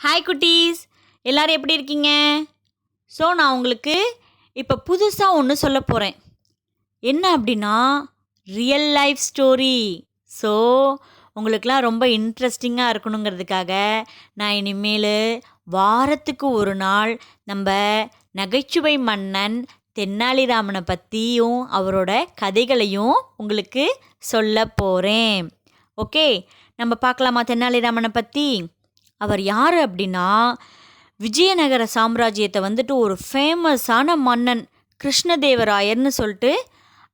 Hi குட்டீஸ். எல்லோரும் எப்படி இருக்கீங்க? ஸோ நான் உங்களுக்கு இப்போ புதுசாக ஒன்று சொல்ல போகிறேன் என்ன அப்படின்னா ரியல் லைஃப் ஸ்டோரி ஸோ உங்களுக்கெலாம் ரொம்ப இன்ட்ரெஸ்டிங்காக இருக்கணுங்கிறதுக்காக நான் இனிமேல் வாரத்துக்கு ஒரு நாள் நம்ம நகைச்சுவை மன்னன் தென்னாலிராமனை பற்றியும் அவரோட கதைகளையும் உங்களுக்கு சொல்ல போகிறேன் ஓகே நம்ம பார்க்கலாமா தென்னாலிராமனை பற்றி அவர் யார் அப்படின்னா விஜயநகர சாம்ராஜ்யத்தை வந்துட்டு ஒரு ஃபேமஸான மன்னன் கிருஷ்ணதேவராயர்னு சொல்லிட்டு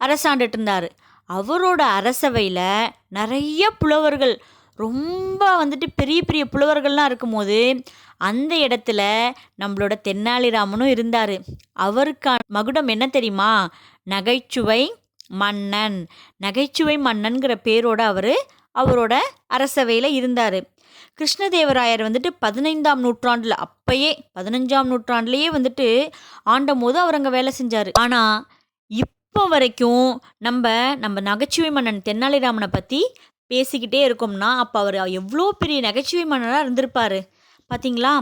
அரசாண்டுட்டு இருந்தார். அவரோட அரசவையில் நிறைய புலவர்கள் ரொம்ப வந்துட்டு பெரிய பெரிய புலவர்கள்லாம் இருக்கும்போது அந்த இடத்துல நம்மளோட தென்னாலிராமனும் இருந்தார். அவருக்கான மகுடம் என்ன தெரியுமா? நகைச்சுவை மன்னன். நகைச்சுவை மன்னன்கிற பேரோட அவர் அவரோட அரசவையில் இருந்தார். கிருஷ்ணதேவராயர் வந்துட்டு பதினைந்தாம் நூற்றாண்டில் அப்பயே பதினஞ்சாம் நூற்றாண்டுலேயே வந்துட்டு ஆண்டும் போது அவர் அங்கே வேலை செஞ்சார். ஆனால் இப்போ வரைக்கும் நம்ம நம்ம நகைச்சுவை மன்னன் தென்னாலிராமனை பற்றி பேசிக்கிட்டே இருக்கோம்னா அப்போ அவர் எவ்வளோ பெரிய நகைச்சுவை மன்னராக இருந்திருப்பார். பார்த்தீங்களா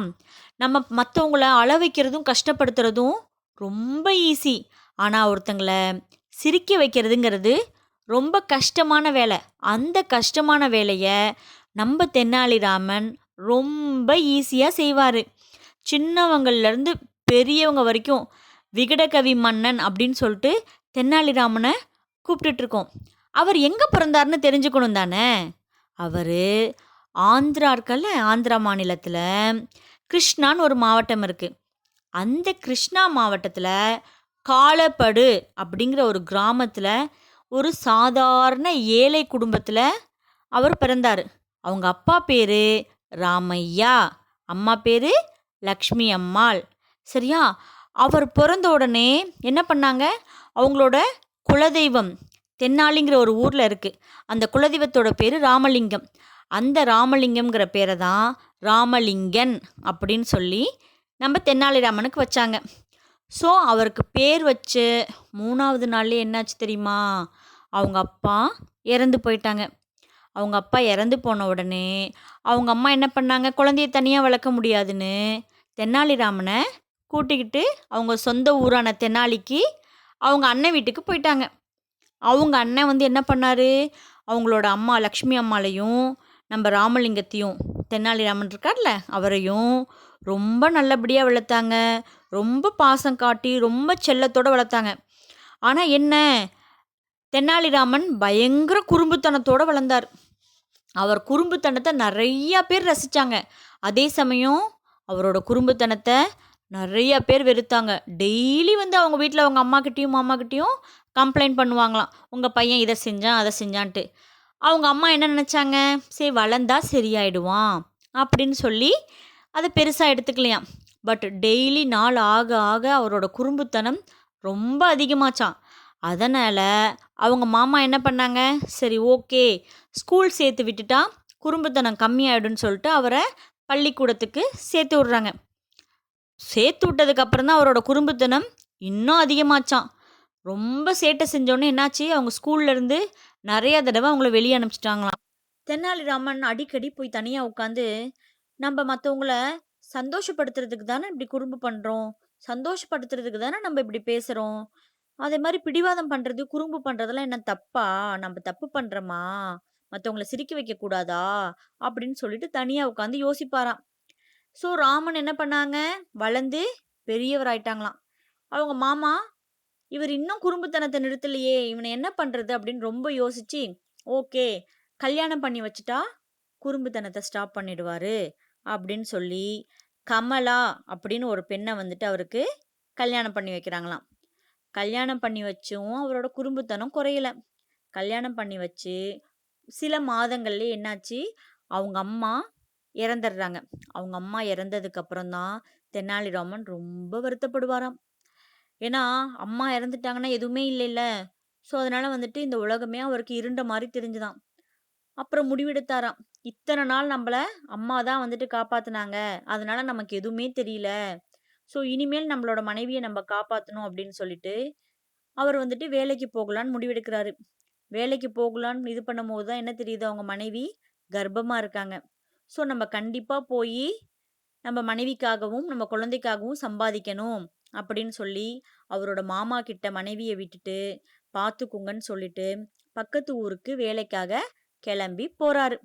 நம்ம மற்றவங்கள அள வைக்கிறதும் கஷ்டப்படுத்துறதும் ரொம்ப ஈஸி ஆனால் ஒருத்தங்களை சிரிக்க வைக்கிறதுங்கிறது ரொம்ப கஷ்டமான வேலை. அந்த கஷ்டமான வேலையை நம்ம தென்னாலிராமன் ரொம்ப ஈஸியாக செய்வார். சின்னவங்கள்லேருந்து பெரியவங்க வரைக்கும் விகடகவி மன்னன் அப்படின்னு சொல்லிட்டு தென்னாலிராமனை கூப்பிட்டுட்ருக்கோம். அவர் எங்கே பிறந்தார்னு தெரிஞ்சுக்கணும் தானே? அவர் ஆந்திரா இருக்கல்ல ஆந்திரா மாநிலத்தில் கிருஷ்ணான்னு ஒரு மாவட்டம் இருக்குது அந்த கிருஷ்ணா மாவட்டத்தில் காலப்படு அப்படிங்கிற ஒரு கிராமத்தில் ஒரு சாதாரண ஏழை குடும்பத்தில் அவர் பிறந்தார். அவங்க அப்பா பேர் ராமையா அம்மா பேர் லக்ஷ்மி அம்மாள். சரியா? அவர் பிறந்த உடனே என்ன பண்ணாங்க? அவங்களோட குலதெய்வம் தென்னாலிங்கிற ஒரு ஊரில் இருக்குது அந்த குலதெய்வத்தோட பேர் ராமலிங்கம். அந்த ராமலிங்கம்ங்கிற பேரை தான் ராமலிங்கன் அப்படின்னு சொல்லி நம்ம தென்னாலிராமனுக்கு வச்சாங்க. ஸோ அவருக்கு பேர் வச்சு மூணாவது நாள்லேயே என்னாச்சு தெரியுமா? அவங்க அப்பா இறந்து போயிட்டாங்க. அவங்க அப்பா இறந்து போன உடனே அவங்க அம்மா என்ன பண்ணாங்க? குழந்தைய தனியாக வளர்க்க முடியாதுன்னு தென்னாலிராமனை கூட்டிக்கிட்டு அவங்க சொந்த ஊரான தென்னாலிக்கு அவங்க அண்ணன் வீட்டுக்கு போயிட்டாங்க. அவங்க அண்ணன் வந்து என்ன பண்ணார்? அவங்களோட அம்மா லக்ஷ்மி அம்மாலையும் நம்ம ராமலிங்கத்தையும் தென்னாலிராமன் இருக்கார்ல அவரையும் ரொம்ப நல்லபடியாக வளர்த்தாங்க. ரொம்ப பாசம் காட்டி ரொம்ப செல்லத்தோடு வளர்த்தாங்க. ஆனால் என்ன? தென்னாலிராமன் பயங்கர குறும்புத்தனத்தோடு வளர்ந்தார். அவர் குறும்புத்தனத்தை நிறையா பேர் ரசித்தாங்க அதே சமயம் அவரோட குறும்புத்தனத்தை நிறையா பேர் வெறுத்தாங்க. டெய்லி வந்து அவங்க வீட்டில் அவங்க அம்மாக்கிட்டேயும் மாமாக்கிட்டேயும் கம்ப்ளைண்ட் பண்ணுவாங்களாம். உங்கள் பையன் இதை செஞ்சான் அதை செஞ்சான்ட்டு. அவங்க அம்மா என்ன நினச்சாங்க? சரி வளர்ந்தா சரியாயிடுவான். அப்படின்னு சொல்லி அதை பெருசாக எடுத்துக்கலையாம். பட் டெய்லி நாள் ஆக ஆக அவரோட குறும்புத்தனம் ரொம்ப அதிகமாச்சான் அதனால் அவங்க மாமா என்ன பண்ணாங்க? சரி ஓகே. ஸ்கூல் சேர்த்து விட்டுட்டா குறும்புத்தனம் கம்மியாயிடும்னு சொல்லிட்டு அவரை பள்ளிக்கூடத்துக்கு சேர்த்து விட்றாங்க. சேர்த்து விட்டதுக்கப்புறம் தான் அவரோட குறும்புத்தனம் இன்னும் அதிகமாச்சான் ரொம்ப சேட்டை செஞ்சோன்னே என்னாச்சு? அவங்க ஸ்கூல்லேருந்து நிறையா தடவை அவங்கள வெளியே அனுப்பிச்சிட்டாங்களாம். தென்னாலிராமன் அடிக்கடி போய் தனியாக உட்காந்து நம்ம மற்றவங்கள சந்தோஷப்படுத்துறதுக்கு தானே இப்படி குறும்பு பண்ணுறோம் சந்தோஷப்படுத்துறதுக்கு தானே நம்ம இப்படி பேசுகிறோம் அதே மாதிரி பிடிவாதம் பண்ணுறது குறும்பு பண்ணுறதெல்லாம் என்ன தப்பா? நம்ம தப்பு பண்ணுறோமா மற்றவங்கள சிரிக்க வைக்க கூடாதா? அப்படின்னு சொல்லிட்டு தனியாக உட்காந்து யோசிப்பாராம். ஸோ ராமன் என்ன பண்ணாங்க? வளர்ந்து பெரியவராயிட்டாங்களாம். அவங்க மாமா இவர் இன்னும் குறும்புத்தனத்தை நிறுத்தலையே இவனை என்ன பண்ணுறது அப்படின்னு ரொம்ப யோசிச்சு ஓகே கல்யாணம் பண்ணி வச்சுட்டா குறும்புத்தனத்தை ஸ்டாப் பண்ணிடுவாரு அப்படின்னு சொல்லி கமலா அப்படின்னு ஒரு பெண்ணை வந்துட்டு அவருக்கு கல்யாணம் பண்ணி வைக்கிறாங்களாம். கல்யாணம் பண்ணி வச்சும் அவரோட குறும்புத்தனம் குறையல. கல்யாணம் பண்ணி வச்சு சில மாதங்கள்லேயே என்னாச்சு? அவங்க அம்மா இறந்துடுறாங்க. அவங்க அம்மா இறந்ததுக்கு அப்புறம்தான் தெனாலிராமன் ரொம்ப வருத்தப்படுவாராம். ஏன்னா அம்மா இறந்துட்டாங்கன்னா எதுவுமே இல்லைல்ல. ஸோ அதனால வந்துட்டு இந்த உலகமே அவருக்கு இருண்ட மாதிரி தெரிஞ்சுதான். அப்புறம் முடிவெடுத்தாராம். இத்தனை நாள் நம்மள அம்மா தான் வந்துட்டு காப்பாத்தினாங்க. அதனால நமக்கு எதுவுமே தெரியல. ஸோ இனிமேல் நம்மளோட மனைவியை நம்ம காப்பாற்றணும் அப்படின்னு சொல்லிட்டு அவர் வந்துட்டு வேலைக்கு போகலான்னு முடிவெடுக்கிறாரு. வேலைக்கு போகலான்னு இது பண்ணும்போது தான் என்ன தெரியுது? அவங்க மனைவி கர்ப்பமாக இருக்காங்க. ஸோ நம்ம கண்டிப்பாக போய் நம்ம மனைவிக்காகவும் நம்ம குழந்தைக்காகவும் சம்பாதிக்கணும் அப்படின்னு சொல்லி அவரோட மாமா கிட்ட மனைவியை விட்டுட்டு பார்த்துக்குங்கன்னு சொல்லிட்டு பக்கத்து ஊருக்கு வேலைக்காக கிளம்பி போறாரு.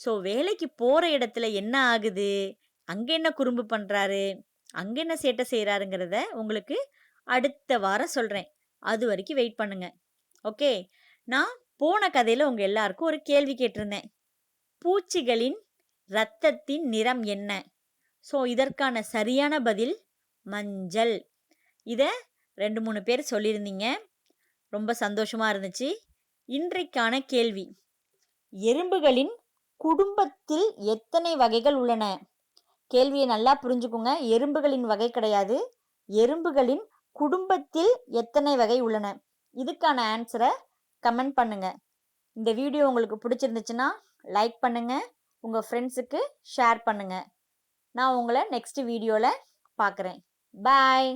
ஸோ வேலைக்கு போகிற இடத்துல என்ன ஆகுது? அங்கே என்ன குறும்பு பண்ணுறாரு அங்கே என்ன சேட்டை செய்கிறாருங்கிறத உங்களுக்கு அடுத்த வாரம் சொல்கிறேன் அது வரைக்கும் வெயிட் பண்ணுங்க. ஓகே நான் போன கதையில் உங்கள் எல்லாருக்கும் ஒரு கேள்வி கேட்டிருந்தேன். பூச்சிகளின் இரத்தத்தின் நிறம் என்ன? ஸோ இதற்கான சரியான பதில் மஞ்சள். இதை ரெண்டு மூணு பேர் சொல்லியிருந்தீங்க. ரொம்ப சந்தோஷமாக இருந்துச்சு. இன்றைக்கான கேள்வி. எறும்புகளின் குடும்பத்தில் எத்தனை வகைகள் உள்ளன? கேள்வியை நல்லா புரிஞ்சுக்குங்க. எறும்புகளின் வகை கிடையாது. எறும்புகளின் குடும்பத்தில் எத்தனை வகை உள்ளன? இதுக்கான ஆன்சரை கமெண்ட் பண்ணுங்க. இந்த வீடியோ உங்களுக்கு பிடிச்சிருந்துச்சுன்னா லைக் பண்ணுங்க. உங்கள் ஃப்ரெண்ட்ஸுக்கு ஷேர் பண்ணுங்க. நான் உங்களை நெக்ஸ்ட் வீடியோவில் பார்க்குறேன். பாய்